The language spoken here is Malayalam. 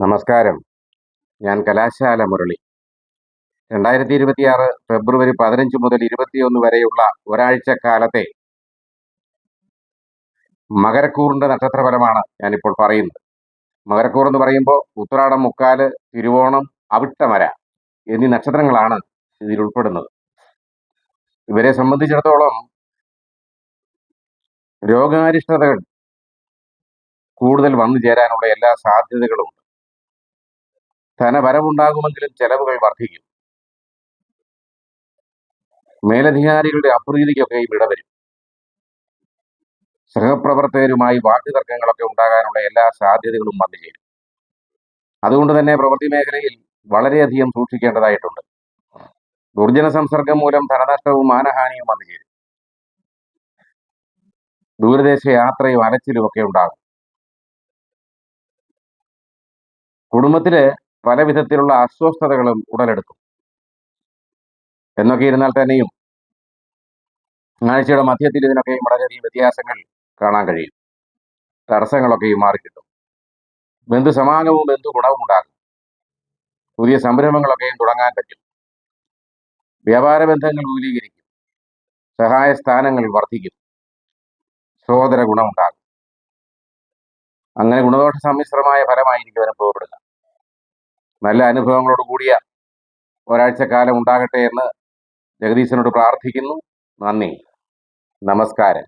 നമസ്കാരം. ഞാൻ കലാശാല മുരളി. രണ്ടായിരത്തി ഇരുപത്തിയാറ് ഫെബ്രുവരി പതിനഞ്ച് മുതൽ ഇരുപത്തിയൊന്ന് വരെയുള്ള ഒരാഴ്ച കാലത്തെ മകരക്കൂറിന്റെ നക്ഷത്രഫലമാണ് ഞാനിപ്പോൾ പറയുന്നത്. മകരക്കൂർ എന്ന് പറയുമ്പോൾ ഉത്രാടം മുക്കാൽ തിരുവോണം അവിട്ടമര എന്നീ നക്ഷത്രങ്ങളാണ് ഇതിൽ ഉൾപ്പെടുന്നത്. ഇവരെ സംബന്ധിച്ചിടത്തോളം രോഗാരിഷ്ടതകൾ കൂടുതൽ വന്നു ചേരാനുള്ള എല്ലാ സാധ്യതകളും ധനവരവുണ്ടാകുമെങ്കിലും ചെലവുകൾ വർദ്ധിക്കും. മേലധികാരികളുടെ അപ്രീതിക്കൊക്കെയും ഇടവരും സഹപ്രവർത്തകരുമായി വാക്കുതർക്കങ്ങളൊക്കെ ഉണ്ടാകാനുള്ള എല്ലാ സാധ്യതകളും വന്നു ചേരും. അതുകൊണ്ട് തന്നെ പ്രവൃത്തി മേഖലയിൽ വളരെയധികം സൂക്ഷിക്കേണ്ടതായിട്ടുണ്ട്. ദുർജന സംസർഗം മൂലം ധനനഷ്ടവും മാനഹാനിയും വന്നു ചേരും. ദൂരദേശ യാത്രയും അലച്ചിലും ഒക്കെ ഉണ്ടാകും. കുടുംബത്തിൽ പല വിധത്തിലുള്ള അസ്വസ്ഥതകളും ഉടലെടുക്കും. എന്നൊക്കെ ഇരുന്നാൽ തന്നെയും ആഴ്ചയുടെ മധ്യത്തിൽ ഇതിനൊക്കെയും വളരെയധികം വ്യത്യാസങ്ങൾ കാണാൻ കഴിയും. തടസ്സങ്ങളൊക്കെയും മാറിക്കിട്ടും ബന്ധു സമാനവും ബന്ധു ഗുണവും ഉണ്ടാകും. പുതിയ സംരംഭങ്ങളൊക്കെയും തുടങ്ങാൻ പറ്റും. വ്യാപാര ബന്ധങ്ങൾ വിപുലീകരിക്കും. സഹായ സ്ഥാനങ്ങൾ വർദ്ധിക്കും. സഹോദര ഗുണമുണ്ടാകും അങ്ങനെ ഗുണദോഷ സമ്മിശ്രമായ ഫലമായിരിക്കും അനുഭവപ്പെടുക. നല്ല അനുഭവങ്ങളോട് കൂടിയ ഒരാഴ്ചക്കാലം ഉണ്ടാകട്ടെ എന്ന് ജഗദീശനോട് പ്രാർത്ഥിക്കുന്നു. നന്ദി. നമസ്കാരം.